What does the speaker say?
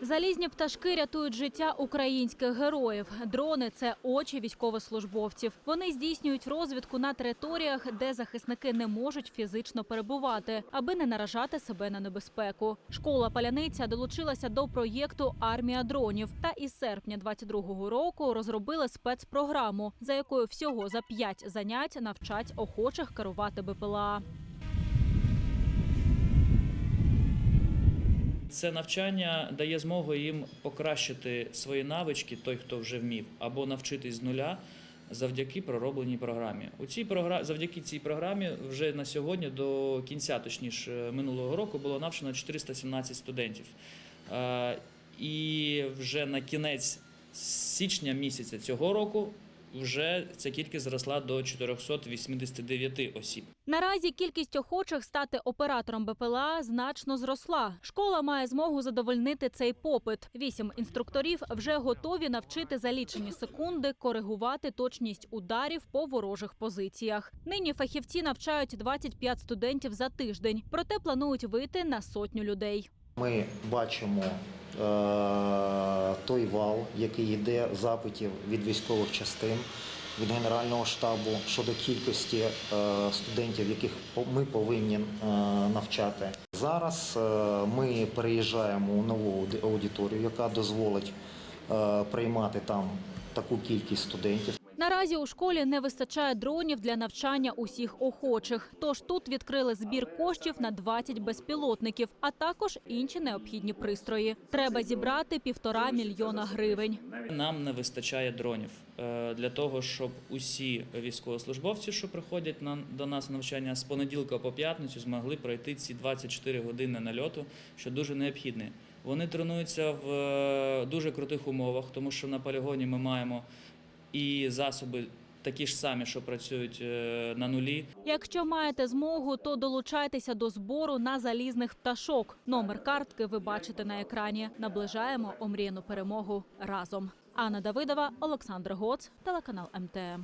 Залізні пташки рятують життя українських героїв. Дрони це очі військовослужбовців. Вони здійснюють розвідку на територіях, де захисники не можуть фізично перебувати, аби не наражати себе на небезпеку. Школа Паляниця долучилася до проєкту Армія дронів та із серпня 22-го року розробили спецпрограму, за якою всього за п'ять занять навчать охочих керувати БПЛА. Це навчання дає змогу їм покращити свої навички, той, хто вже вмів, або навчитись з нуля завдяки проробленій програмі. У цій програ... завдяки цій програмі вже на сьогодні, до кінця, точніше, минулого року, було навчено 417 студентів. Е, І вже на кінець січня місяця цього року вже ця кількість зросла до 489 осіб. Наразі кількість охочих стати оператором БПЛА значно зросла. Школа має змогу задовольнити цей попит. Вісім інструкторів вже готові навчити за лічені секунди коригувати точність ударів по ворожих позиціях. Нині фахівці навчають 25 студентів за тиждень, проте планують вийти на сотню людей. Ми бачимо е, той вал, який йде запитів від військових частин, від Генерального штабу щодо кількості е, студентів, яких ми повинні е, навчати. Зараз е, ми переїжджаємо у нову аудиторію, яка дозволить приймати там таку кількість студентів. Наразі у школі не вистачає дронів для навчання усіх охочих. Тож тут відкрили збір коштів на 20 безпілотників, а також інші необхідні пристрої. Треба зібрати півтора мільйона гривень. Нам не вистачає дронів е, для того, щоб усі військовослужбовці, що приходять до нас навчання з понеділка по п'ятницю, змогли пройти ці 24 години нальоту, що дуже необхідне. Вони тренуються в е, дуже крутих умовах, тому що на полігоні ми маємо і засоби такі ж самі, що працюють е, на нулі. Якщо маєте змогу, то долучайтеся до збору на залізних пташок. Номер картки ви бачите на екрані. Наближаємо омріяну перемогу разом. Анна Давидова, Олександр Гоц, телеканал МТМ.